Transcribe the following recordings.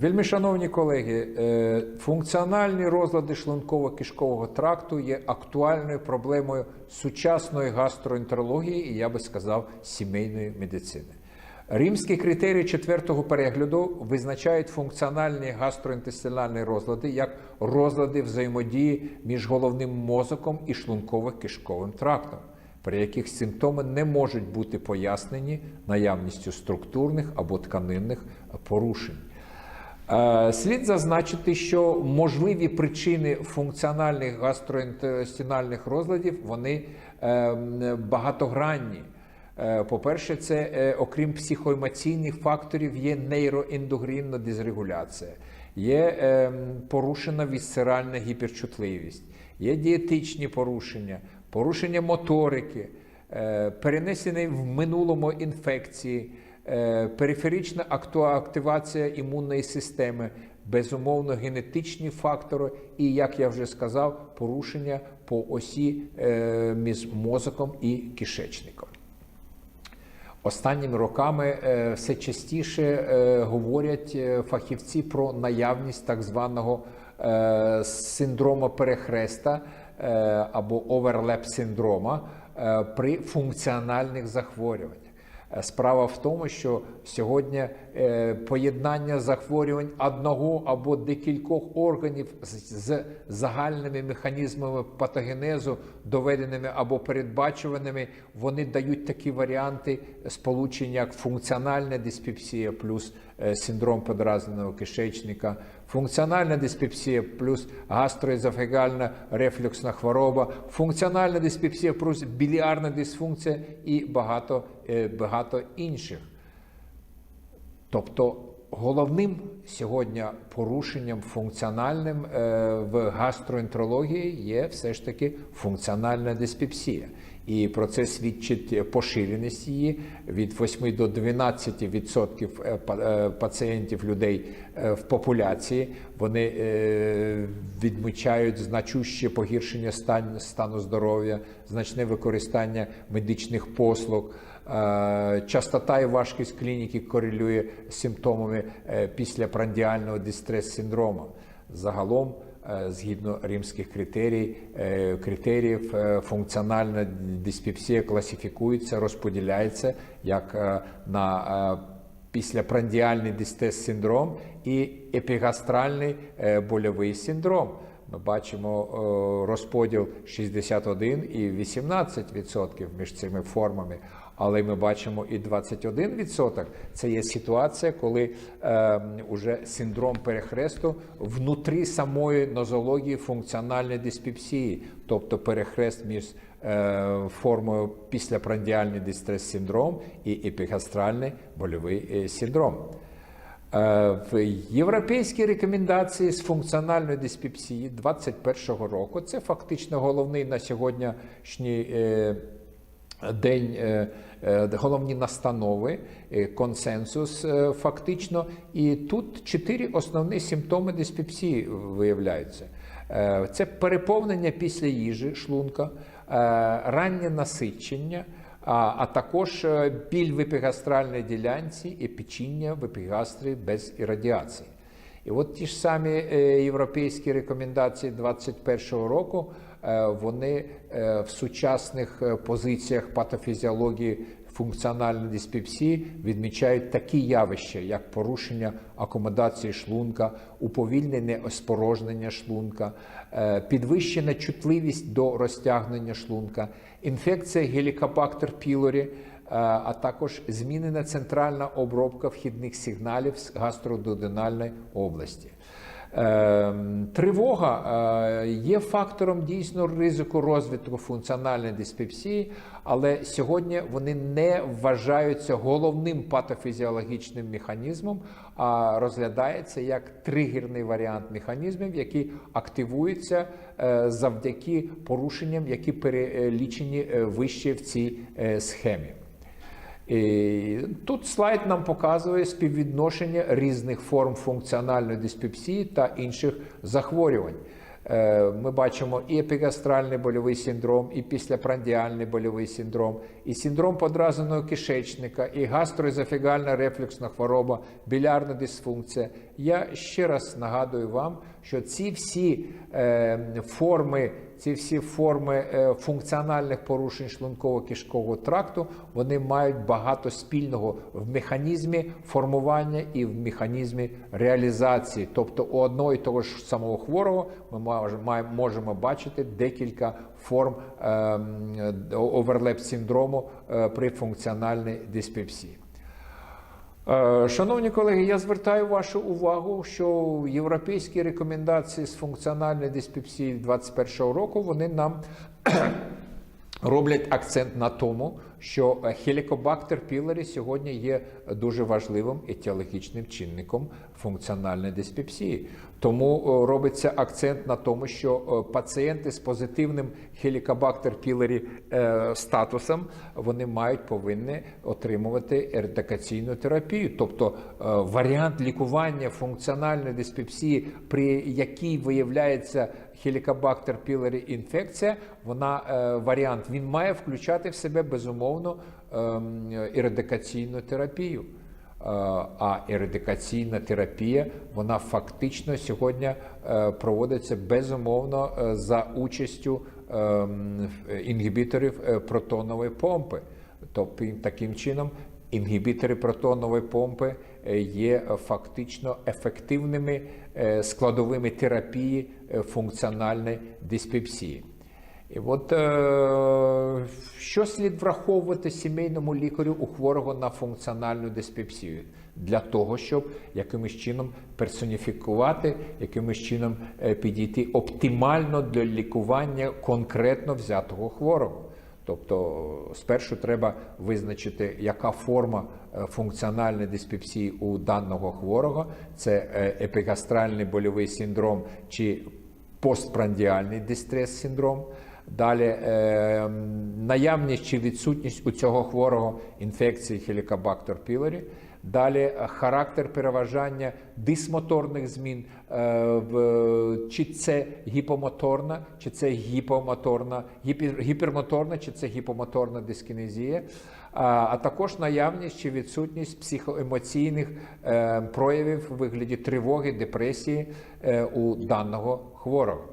Вельми шановні колеги, е, функціональні розлади шлунково-кишкового тракту є актуальною проблемою сучасної гастроентерології і я би сказав сімейної медицини. Римські критерії четвертого перегляду визначають функціональні гастроінтестинальні розлади як розлади взаємодії між головним мозоком і шлунково-кишковим трактом, при яких симптоми не можуть бути пояснені наявністю структурних або тканинних порушень. Е, Слід зазначити, що можливі причини функціональних гастроінтестинальних розладів вони е, багатогранні. Е, По-перше, це окрім психоемоційних факторів, є нейроендогрінна дисрегуляція, є порушена вісцеральна гіперчутливість, є дієтичні порушення, порушення моторики, перенесені в минулому інфекції, периферична активація імунної системи, безумовно генетичні фактори і, як я вже сказав, порушення по осі е, між мозоком і кишечником. Останніми роками е, все частіше е, говорять е, фахівці про наявність так званого е, синдрому перехреста е, або оверлеп синдрома е, при функціональних захворюваннях. Е, Справа в тому, що сьогодні е, поєднання захворювань одного або декількох органів з, загальними механізмами патогенезу, доведеними або передбачуваними, вони дають такі варіанти сполучення, як функціональна диспепсія плюс е, синдром подразненого кишечника, функціональна диспепсія плюс гастроезофагальна рефлюксна хвороба, функціональна диспепсія плюс біліарна дисфункція і багато, е, багато інших. Тобто головним сьогодні порушенням функціональним е, в гастроентерології є все ж таки функціональна диспепсія. І про це свідчить поширеність її від 8 до 12% відсотків е, е, пацієнтів людей е, в популяції. Вони відмічають значуще погіршення стан- стану здоров'я, значне використання медичних послуг. Частота і важкість клініки корелює з симптомами е, післяпрандіального дистрес-синдрому. Загалом, згідно римських критерій, е, критеріїв, е, функціональна диспепсія класифікується, розподіляється як е, на е, післяпрандіальний дистрес-синдром і епігастральний е, больовий синдром. Ми бачимо е, розподіл 61 і 18% між цими формами. Але ми бачимо і 21%. Це є ситуація, коли е, уже синдром перехресту внутрі самої нозології функціональної диспепсії, тобто перехрест між е, формою післяпрандіальний дистрес-синдром і епігастральний больовий е, синдром. Е, В європейській рекомендації з функціональної диспепсії 2021 року це фактично головний на сьогоднішній е, день головні настанови, е, консенсус е, фактично. І тут чотири основні симптоми диспепсії виявляються. Е, Це переповнення після їжі шлунка, е, раннє насичення, а, а також е, біль в епігастральній ділянці і печіння в епігастрі без ірадіації. І от ті ж самі е, європейські рекомендації 2021 року, е, вони е, в сучасних е, позиціях патофізіології функціональної диспепсії відмічають такі явища, як порушення акомодації шлунка, уповільнене спорожнення шлунка, е, підвищена чутливість до розтягнення шлунка, інфекція гелікобактер пілорі, е, а також змінена центральна обробка вхідних сигналів з гастродуденальної області. Е, Тривога е, є фактором дійсно ризику розвитку функціональної диспепсії, але сьогодні вони не вважаються головним патофізіологічним механізмом, а розглядається як тригерний варіант механізмів, які активуються е, завдяки порушенням, які перелічені е, вище в цій схемі. Тут слайд нам показує співвідношення різних форм функціональної диспепсії та інших захворювань. Е, Ми бачимо і епігастральний больовий синдром, і післяпрандіальний больовий синдром, і синдром подразненого кишечника, і гастроезофігальна рефлюксна хвороба, білярна дисфункція. Я ще раз нагадую вам, що ці всі е, форми, ці всі форми е, функціональних порушень шлунково-кишкового тракту, вони мають багато спільного в механізмі формування і в механізмі реалізації. Тобто у одного і того ж самого хворого ми можемо бачити декілька форм оверлеп синдрому е, при функціональній диспепсії. Е, Шановні колеги, я звертаю вашу увагу, що європейські рекомендації з функціональної диспепсії 2021 року вони нам роблять акцент на тому, що хелікобактер пілорі сьогодні є дуже важливим етіологічним чинником функціональної диспепсії. Тому е, робиться акцент на тому, що е, пацієнти з позитивним хелікобактер пілорі е, статусом вони мають повинні отримувати еретикаційну терапію, тобто варіант лікування функціональної диспепсії, при якій виявляється хелікобактер пілорі інфекція, вона варіант він має включати в себе безумовно ем, ерадикаційну терапію. Е, А ерадикаційна терапія вона фактично сьогодні е, проводиться безумовно е, за участю ем, інгібіторів протонової помпи. Тобто таким чином інгібітори протонової помпи є фактично ефективними складовими терапії функціональної диспепсії. І от е, що слід враховувати сімейному лікарю у хворого на функціональну диспепсію для того, щоб якимось чином персоніфікувати, якимось чином е, підійти оптимально для лікування конкретно взятого хворого. Тобто спершу треба визначити, яка форма е, функціональної диспепсії у даного хворого, це е, епігастральний больовий синдром чи постпрандіальний дистрес-синдром. Далі е, наявність чи відсутність у цього хворого інфекції Helicobacter pylori. Далі е, характер переважання дисмоторних змін, е, чи це гіпомоторна, чи це гіпомоторна, гіпер, гіпермоторна, чи це гіпомоторна дискінезія, а, також наявність чи відсутність психоемоційних е, проявів у вигляді тривоги, депресії у даного хворого.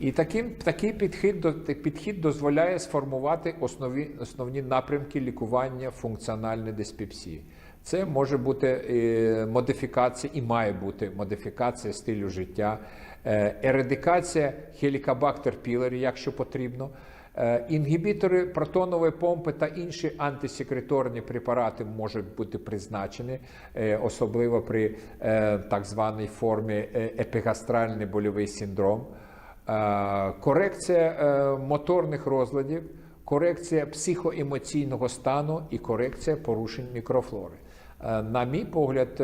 І таким, такий підхід, підхід дозволяє сформувати основі, основні напрямки лікування функціональної диспепсії. Це може бути е, модифікація і має бути модифікація стилю життя, е, ерадикація хелікобактер пілорі, якщо потрібно. Е, Інгібітори протонової помпи та інші антисекреторні препарати можуть бути призначені, особливо при так званій формі епігастральний больовий синдром. Е, Корекція е, моторних розладів, корекція психоемоційного стану і корекція порушень мікрофлори. Е, На мій погляд,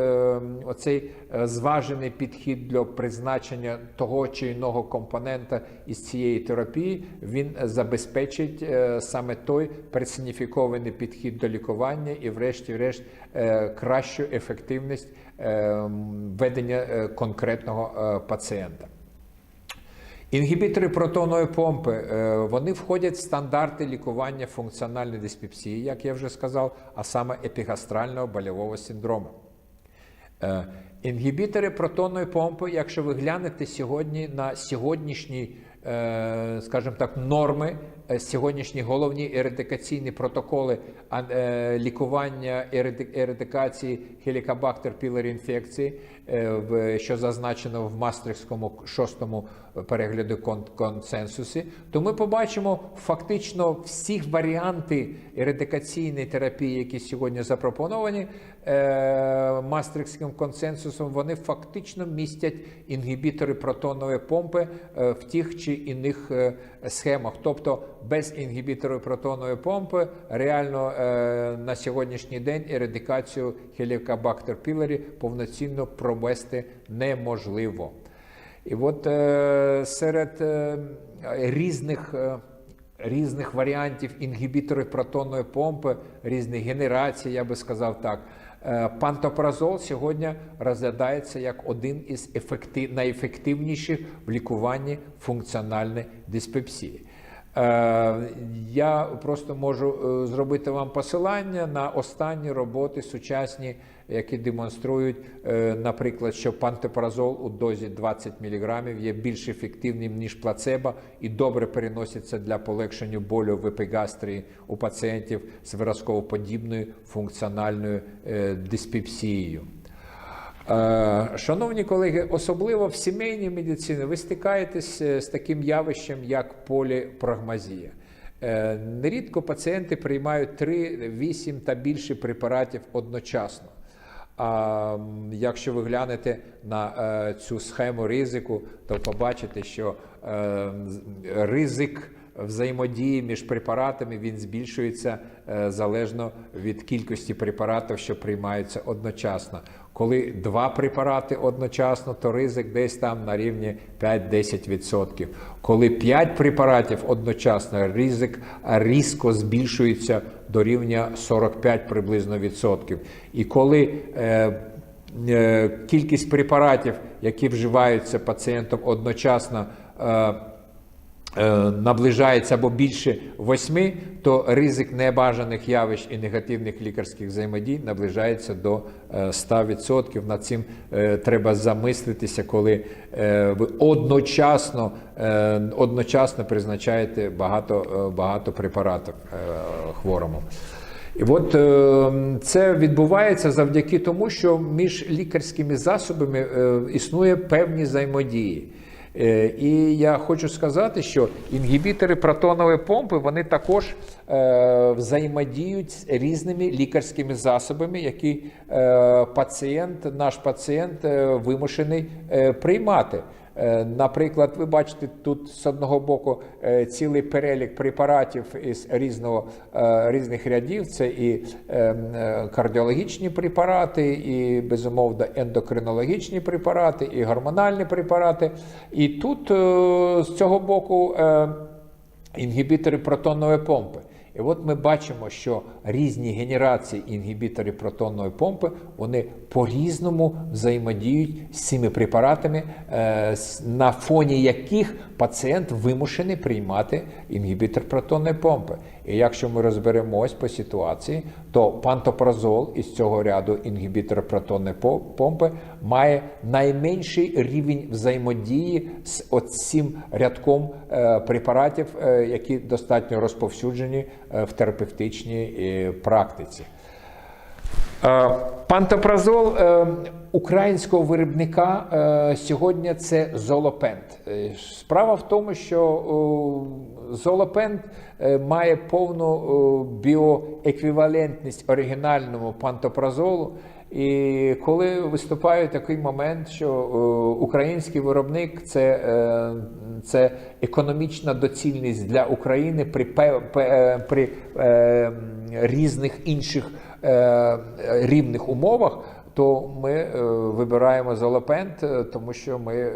оцей зважений підхід для призначення того чи іного компонента із цієї терапії він забезпечить саме той персоніфікований підхід до лікування і, врешті-решт, кращу ефективність ведення конкретного пацієнта. Інгібітори протонної помпи е, вони входять в стандарти лікування функціональної диспепсії, як я вже сказав, а саме епігастрального больового синдрому. Е, Інгібітори протонної помпи, якщо ви глянете сьогодні на сьогоднішні, е, скажімо так, норми, сьогоднішні головні ередикаційні протоколи е, лікування ереди- ередикації хелікобактер пілорі інфекції, е, що зазначено в Мастрихтському шостому перегляду консенсусі, то ми побачимо фактично всі варіанти ередикаційної терапії, які сьогодні запропоновані е, Мастрихтським консенсусом, вони фактично містять інгібітори протонової помпи е, в тих чи іних е, схемах. Тобто без інгібіторів протонової помпи реально е, на сьогоднішній день ередикацію Helicobacter pylori повноцінно провести неможливо. І от е, серед е, різних, е, різних варіантів інгібіторів протонної помпи, різних генерацій, я би сказав так, Пантопразол сьогодні розглядається як один із ефектив, найефективніших в лікуванні функціональної диспепсії. Е, Я просто можу е, зробити вам посилання на останні роботи сучасні, які демонструють, е, наприклад, що пантопразол у дозі 20 мг є більш ефективним ніж плацебо і добре переноситься для полегшення болю в епігастрії у пацієнтів з виразково-подібною функціональною е, диспепсією. Е, Шановні колеги, особливо в сімейній медицині ви стикаєтесь з таким явищем, як поліпрагмазія. Нерідко пацієнти приймають 3, 8 та більше препаратів одночасно. А якщо ви глянете на е, цю схему ризику, то побачите, що е, ризик взаємодії між препаратами він збільшується е, залежно від кількості препаратів, що приймаються одночасно. Коли два препарати одночасно, то ризик десь там на рівні 5-10%. Коли 5 препаратів одночасно, ризик різко збільшується до рівня 45 приблизно відсотків. І коли е, е, кількість препаратів, які вживаються пацієнтом одночасно, е, наближається або більше восьми, то ризик небажаних явищ і негативних лікарських взаємодій наближається до е, 100%. Над цим е, треба замислитися, коли е, ви одночасно, е, одночасно призначаєте багато, е, багато препаратів е, хворому. І от е, це відбувається завдяки тому, що між лікарськими засобами е, існує певні взаємодії. Е, І я хочу сказати, що інгібітори протонової помпи вони також е, взаємодіють з різними лікарськими засобами, які е, пацієнт, наш пацієнт вимушений приймати. Е, Наприклад, ви бачите тут з одного боку е, цілий перелік препаратів із різного, е, різних рядів. Це і кардіологічні препарати, і безумовно ендокринологічні препарати, і гормональні препарати. І тут з цього боку інгібітори протонної помпи. І от ми бачимо, що різні генерації інгібіторів протонної помпи вони по-різному взаємодіють з цими препаратами, е, на фоні яких пацієнт вимушений приймати інгібітор протонної помпи. І якщо ми розберемось по ситуації, то пантопразол із цього ряду інгібітор протонної помпи має найменший рівень взаємодії з оцим рядком е, препаратів, е, які достатньо розповсюджені е, в терапевтичній практиці. Пантопразол е, українського виробника е, сьогодні це золопент. Е, Справа в тому, що золопент має повну біоеквівалентність оригінальному пантопразолу. І коли виступає такий момент, що е, український виробник це, е, це економічна доцільність для України при, е, при різних інших рівних умовах, то ми вибираємо золопент, тому що ми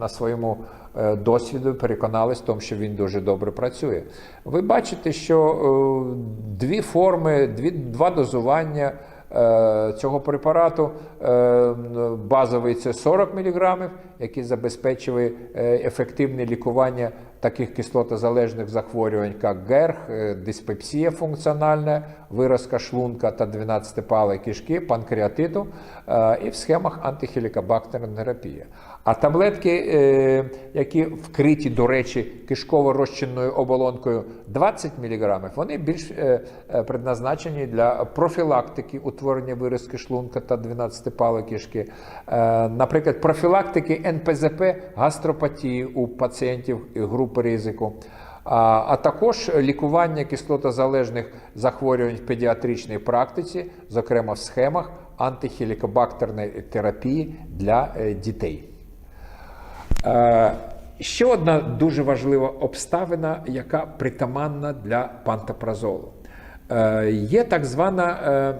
на своєму досвіду переконалися в тому, що він дуже добре працює. Ви бачите, що дві форми, дві, два дозування. Е, Цього препарату е, базовий це 40 мг, який забезпечує е, ефективне лікування таких кислотозалежних захворювань, як ГЕРХ, диспепсія функціональна, виразка шлунка та 12-палої кишки, панкреатиту і в схемах антихелікобактерна терапія. А таблетки, е, які вкриті, до речі, кишково-розчинною оболонкою 20 мг, вони більш е, е, предназначені для профілактики утворення виразки шлунка та 12-палої кишки. Наприклад, профілактики НПЗП гастропатії у пацієнтів групи ризику. А, також лікування кислотозалежних захворювань в педіатричній практиці, зокрема в схемах антихелікобактерної терапії для дітей. Е, Ще одна дуже важлива обставина, яка притаманна для пантопразолу. Е, Є так звана, е,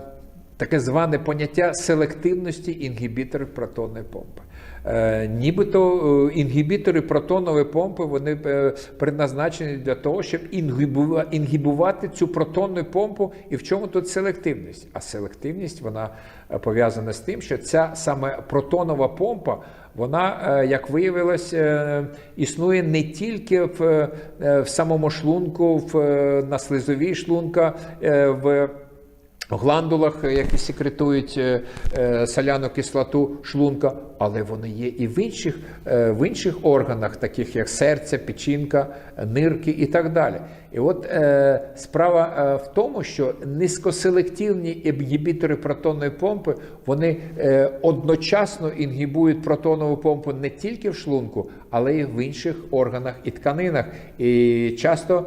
таке зване поняття селективності інгібіторів протонної помпи. Е, Нібито е, інгібітори протонової помпи вони е, предназначені для того, щоб інгібувати цю протонну помпу. І в чому тут селективність? А селективність вона е, пов'язана з тим, що ця саме протонова помпа. Вона, як виявилось, існує не тільки в, в самому шлунку, в, на слизовій шлунка, в гландулах, е, які секретують е, е, соляну кислоту шлунка, але вони є і в інших, е, в інших органах, таких як серце, печінка, нирки і так далі. І от е, справа е, в тому, що низькоселективні інгібітори протонної помпи вони одночасно інгібують протонову помпу не тільки в шлунку, але й в інших органах і тканинах, і часто,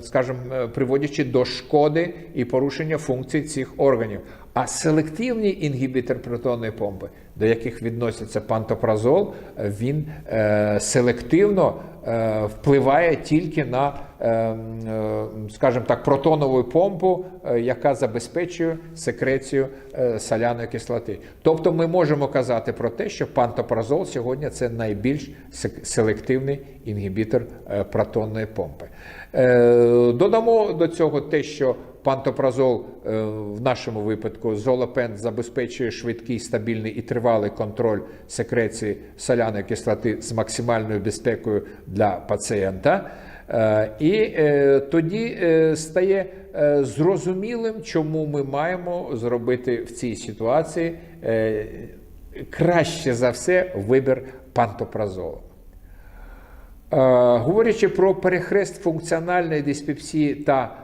скажімо, приводячи до шкоди і порушення функцій цих органів. А селективний інгібітор протонної помпи, до яких відноситься пантопразол, він е, селективно е, впливає тільки на, е, е, скажімо так, протонову помпу, е, яка забезпечує секрецію е, соляної кислоти. Тобто ми можемо казати про те, що пантопразол сьогодні це найбільш селективний інгібітор е, протонної помпи. Е, Додамо до цього те, що пантопразол е, в нашому випадку золопен забезпечує швидкий, стабільний і тривалий контроль секреції соляної кислоти з максимальною безпекою для пацієнта. Е, І е, тоді стає зрозумілим, чому ми маємо зробити в цій ситуації краще за все вибір пантопразолу. Говорячи про перехрест функціональної диспепсії та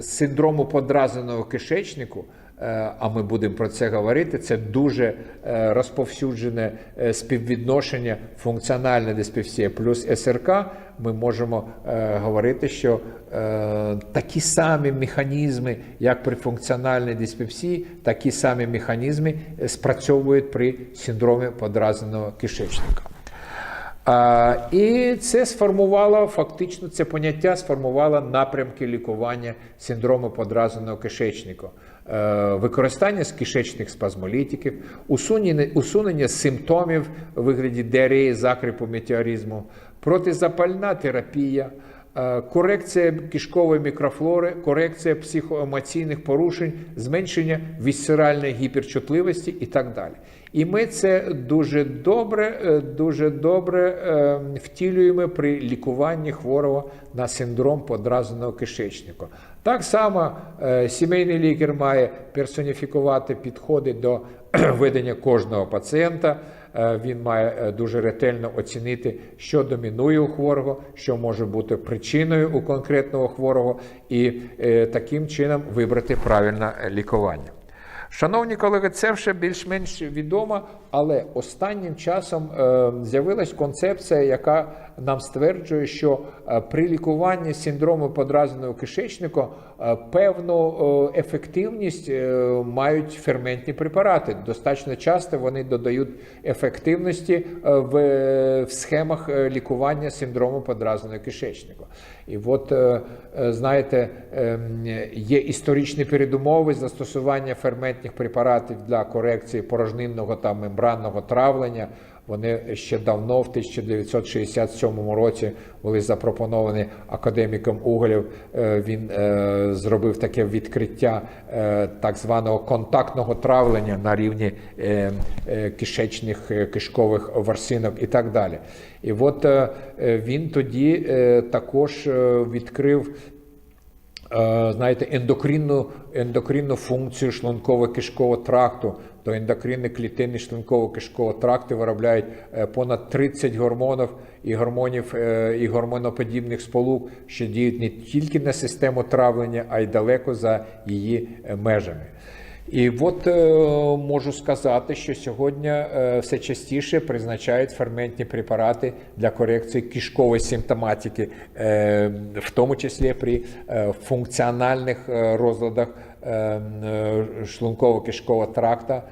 синдрому подразненого кишечнику, е, а ми будемо про це говорити, це дуже е, розповсюджене е, співвідношення функціональна диспепсія плюс СРК. Ми можемо е, говорити, що е, такі самі механізми, як при функціональній диспепсії, такі самі механізми е, спрацьовують при синдромі подразненого кишечника. І це сформувало фактично це поняття сформувало напрямки лікування синдрому подразненого кишечника. Е, Використання з кишечних спазмолітиків, усунення, усунення симптомів у вигляді діареї, закріпу метеоризму, протизапальна терапія, корекція кишкової мікрофлори, корекція психоемоційних порушень, зменшення вісцеральної гіперчутливості і так далі. І ми це дуже добре, е, дуже добре е, втілюємо при лікуванні хворого на синдром подразненого кишечника. Так само е, сімейний лікар має персоніфікувати підходи до ведення кожного пацієнта. Е, Він має е, дуже ретельно оцінити, що домінує у хворого, що може бути причиною у конкретного хворого, і е, таким чином вибрати правильне лікування. Шановні колеги, це вже більш-менш відомо, але останнім часом е, з'явилась концепція, яка нам стверджує, що е, при лікуванні синдрому подразненого кишечника е, певну ефективність мають ферментні препарати. Достатньо часто вони додають ефективності в, схемах лікування синдрому подразненого кишечника. І от, е, е, знаєте, ем, є історичні передумови застосування ферментних препаратів для корекції порожнинного та мембранного травлення. Вони ще давно, в 1967 році, були запропоновані академіком Уголєв. Е, Він е, зробив таке відкриття е, так званого контактного травлення на рівні кишечних кишкових ворсинок і так далі. І от він тоді також відкрив знаєте, ендокринну, ендокринну функцію шлунково-кишкового тракту. То ендокринні клітини шлунково-кишкового тракту виробляють е, понад 30 гормонів і гормонів е, і гормоноподібних сполук, що діють не тільки на систему травлення, а й далеко за її е, межами. І от е, можу сказати, що сьогодні е, все частіше призначають ферментні препарати для корекції кишкової симптоматики, е, в тому числі при функціональних розладах е, шлунково-кишкового тракта.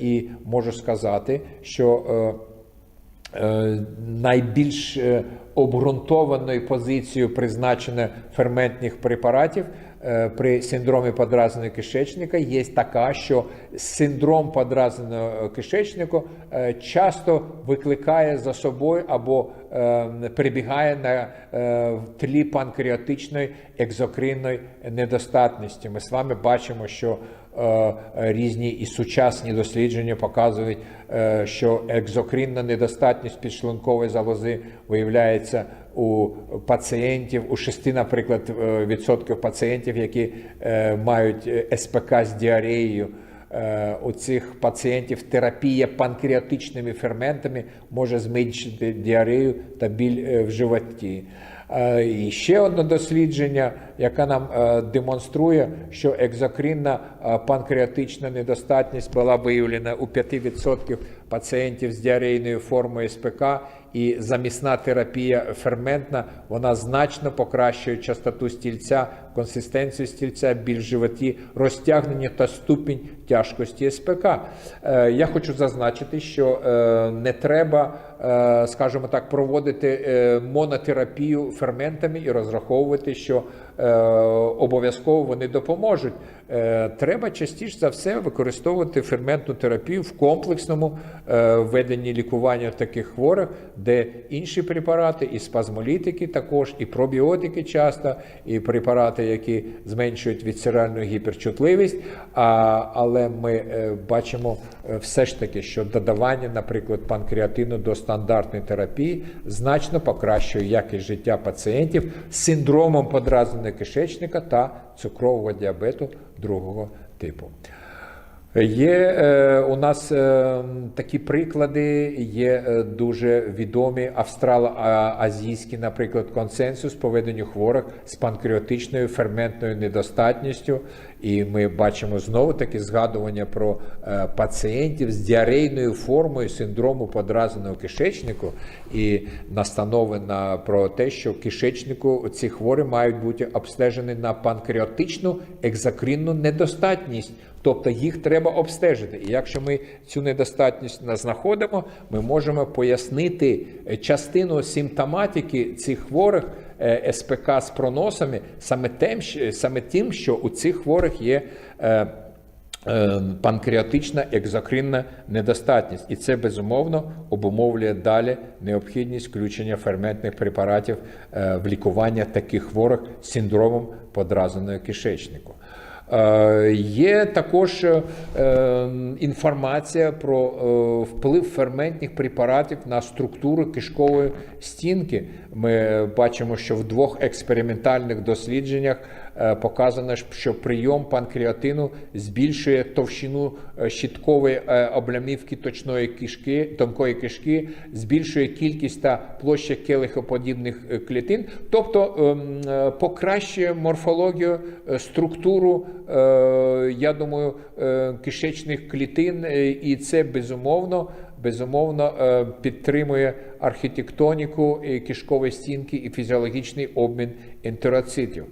І можу сказати, що найбільш обґрунтованою позицією призначення ферментних препаратів при синдромі подразненого кишечника є така, що синдром подразненого кишечника е, часто викликає за собою або е, перебігає на е, тлі панкреатичної екзокринної недостатності. Ми з вами бачимо, що е, різні і сучасні дослідження показують, е, що екзокринна недостатність підшлункової залози виявляється у пацієнтів, у 6, наприклад, е, відсотків пацієнтів, які е, мають е, СПК з діареєю. У цих пацієнтів терапія панкреатичними ферментами може зменшити діарею та біль в животі. І ще одне дослідження, яке нам демонструє, що екзокринна панкреатична недостатність була виявлена у 5% пацієнтів з діарейною формою СПК, і замісна терапія ферментна вона значно покращує частоту стільця, консистенцію стільця, біль животі, розтягнення та ступінь тяжкості СПК. Е, Я хочу зазначити, що е, не треба, скажімо так, проводити е, монотерапію ферментами і розраховувати, що е, обов'язково вони допоможуть. Е, Треба частіше за все використовувати ферментну терапію в комплексному е, веденні лікування таких хворих, де інші препарати, і спазмолітики також, і пробіотики часто, і препарати, які зменшують відсиральну гіперчутливість. А, але ми е, бачимо е, все ж таки, що додавання, наприклад, панкреатину до стандартної терапії значно покращує якість життя пацієнтів з синдромом подразненого кишечника та цукрового діабету другого типу. Є е, у нас е, такі приклади, є е, дуже відомі австрало-азійський, наприклад, консенсус по веденню хворих з панкреатичною ферментною недостатністю. І ми бачимо знову таки згадування про е, пацієнтів з діарейною формою синдрому подразненого кишечнику і настанови на про те, що кишечнику ці хворі мають бути обстежені на панкреатичну екзокринну недостатність. Тобто їх треба обстежити. І якщо ми цю недостатність не знаходимо, ми можемо пояснити частину симптоматики цих хворих е, СПК з проносами саме тим, що- саме тим, що у цих хворих є. е, е, Панкреатична екзокринна недостатність, і це безумовно обумовлює далі необхідність включення ферментних препаратів е, в лікування таких хворих з синдромом подразненого кишечнику. Е, Є також е, інформація про е, вплив ферментних препаратів на структуру кишкової стінки. Ми бачимо, що в двох експериментальних дослідженнях показано, що прийом панкреатину збільшує товщину е, щиткової е, облямівки точної кишки, тонкої кишки, збільшує кількість та площа келихоподібних е, клітин, тобто ем, е, покращує морфологію, е, структуру, е, я думаю, е, кишечних клітин, е, і це безумовно. Безумовно е, підтримує архітектоніку кишкової стінки і фізіологічний обмін ентероцитів.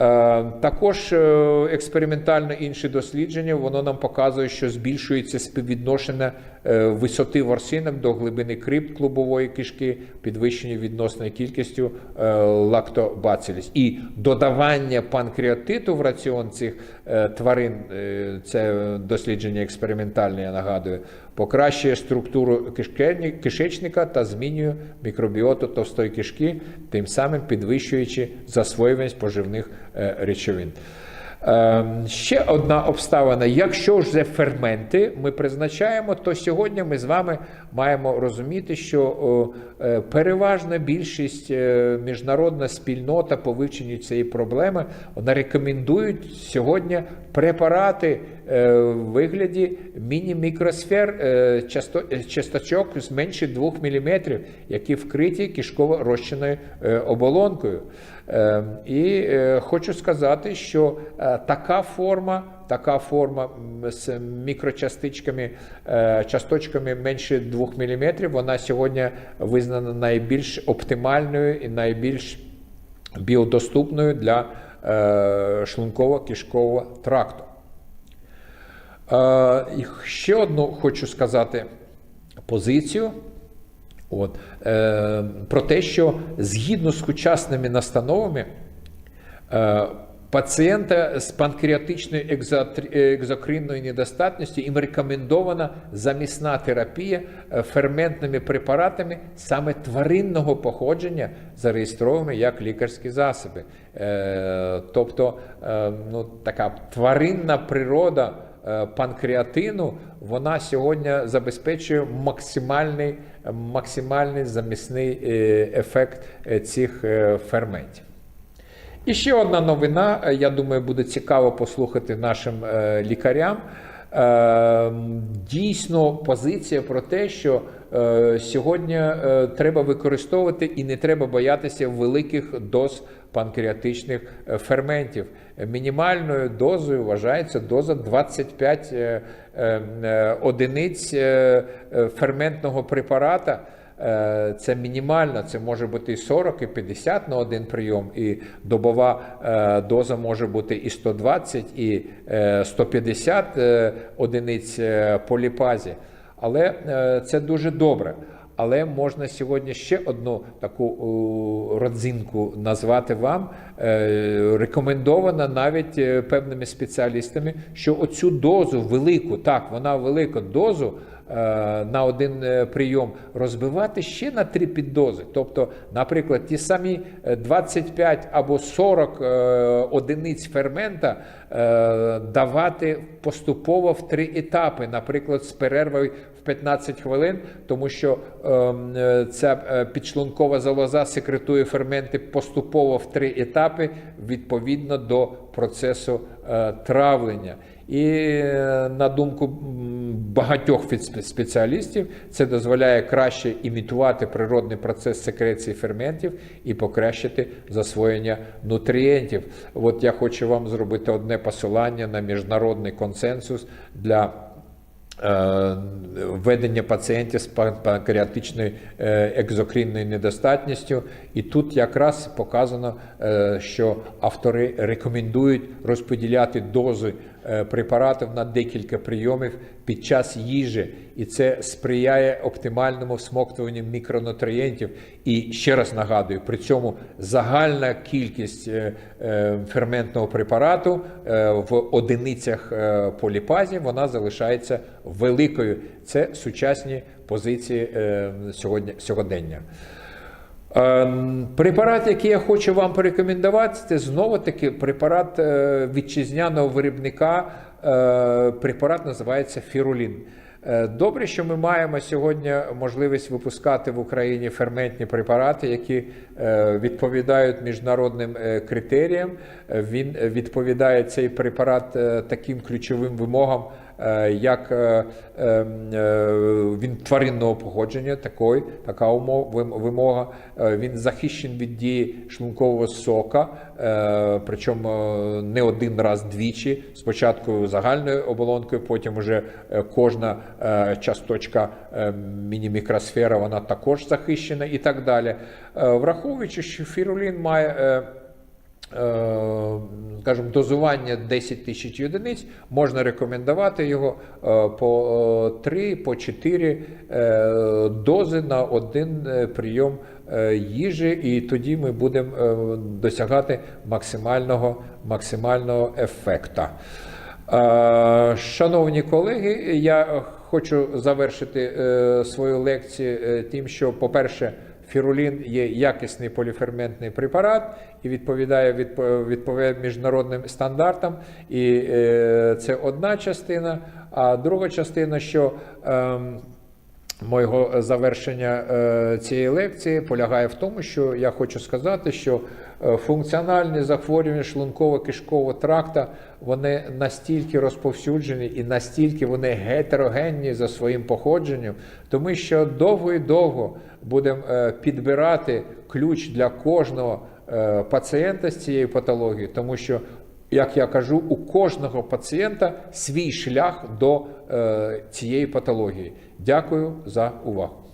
Е, Також е, експериментально інші дослідження воно нам показує, що збільшується співвідношення висоти ворсинок до глибини крипт клубової кишки, підвищення відносною кількістю е, лактобациліс. І додавання панкреатиту в раціон цих е, тварин, е, це дослідження експериментальне, я нагадую, покращує структуру кишечника та змінює мікробіоту товстої кишки, тим самим підвищуючи засвоюваність поживних е, речовин. Е, Ще одна обставина: якщо це ферменти ми призначаємо, то сьогодні ми з вами маємо розуміти, що е, переважна більшість е, міжнародна спільнота по вивченню цієї проблеми вона рекомендують сьогодні препарати е, в вигляді міні-мікросфер часто- часточок з менше 2 мм, які вкриті кишково розчинною е, оболонкою. Е, І е, хочу сказати, що е, така форма, така форма з мікрочастичками, е, часточками менше 2 мм, вона сьогодні визнана найбільш оптимальною і найбільш біодоступною для е, шлунково-кишкового тракту. Ще одну хочу сказати позицію. От, е, про те, що згідно з сучасними настановами, е, пацієнта з панкреатичною екзокринною недостатністю їм рекомендована замісна терапія е, ферментними препаратами саме тваринного походження, зареєстрованими як лікарські засоби. Е, тобто е, ну, така тваринна природа панкреатину, вона сьогодні забезпечує максимальний, максимальний замісний е, ефект е, цих е, ферментів. І ще одна новина, е, я думаю, буде цікаво послухати нашим е, лікарям. Е, Дійсно, позиція про те, що е, сьогодні е, треба використовувати і не треба боятися великих доз панкреатичних е, ферментів. Мінімальною дозою вважається доза 25 е, е, е, одиниць ферментного препарата. Це мінімально, це може бути і 40, і 50 на один прийом, і добова доза може бути і 120, і е, 150 е, одиниць е, по ліпазі. Але це дуже добре. Але можна сьогодні ще одну таку родзинку назвати вам. Е, Рекомендована навіть е, певними спеціалістами, що оцю дозу велику, так, вона велика дозу е, на один е, прийом розбивати ще на три піддози. Тобто, наприклад, ті самі е, 25 або 40 е, одиниць фермента е, давати поступово в три етапи, наприклад, з перервою в 15 хвилин, тому що ем, е, ця е, підшлункова залоза секретує ферменти поступово в три етапи відповідно до процесу е, травлення. І на думку багатьох спеціалістів, це дозволяє краще імітувати природний процес секреції ферментів і покращити засвоєння нутрієнтів. От я хочу вам зробити одне посилання на міжнародний консенсус для е, введення пацієнтів з пан- панкреатичною е, екзокринною недостатністю. І тут якраз показано, е, що автори рекомендують розподіляти дози препаратів на декілька прийомів під час їжі, і це сприяє оптимальному всмоктуванню мікронутрієнтів. І ще раз нагадую, при цьому загальна кількість е, е, ферментного препарату е, в одиницях е, по ліпазі вона залишається великою. Це сучасні позиції е, сьогодні, сьогодення. Ем, Препарат, який я хочу вам порекомендувати, це знову таки препарат е, вітчизняного виробника. Е, Препарат називається Фірулін. Е, Добре, що ми маємо сьогодні можливість випускати в Україні ферментні препарати, які е, відповідають міжнародним е, критеріям. Е, Він відповідає цей препарат е, таким ключовим вимогам, е, як е, е, е, він тваринного походження, такої, така вимога. Е, Він захищений від дії шлункового сока, е, причому е, не один раз двічі. Спочатку загальною оболонкою, потім уже е, кожна е, часточка е, мінімікросфера, вона також захищена і так далі. Е, Враховуючи, що фірулін має. Е, е, скажімо, дозування 10 тисяч одиниць, можна рекомендувати його е, по 3, по 4 е, дози на один е, прийом е, їжі, і тоді ми будемо е, досягати максимального, максимального ефекта. Е, Шановні колеги, я хочу завершити е, свою лекцію е, тим, що, по-перше, Фірулін є якісний поліферментний препарат і відповідає відпо- відповідає міжнародним стандартам. І е, це одна частина. А друга частина, що ем, Мого завершення е, цієї лекції полягає в тому, що я хочу сказати, що е, функціональні захворювання шлунково-кишкового тракта вони настільки розповсюджені і настільки вони гетерогенні за своїм походженням, тому що довго і довго будемо е, підбирати ключ для кожного е, пацієнта з цією патологією, тому що як я кажу, у кожного пацієнта свій шлях до е, цієї патології. Дякую за увагу.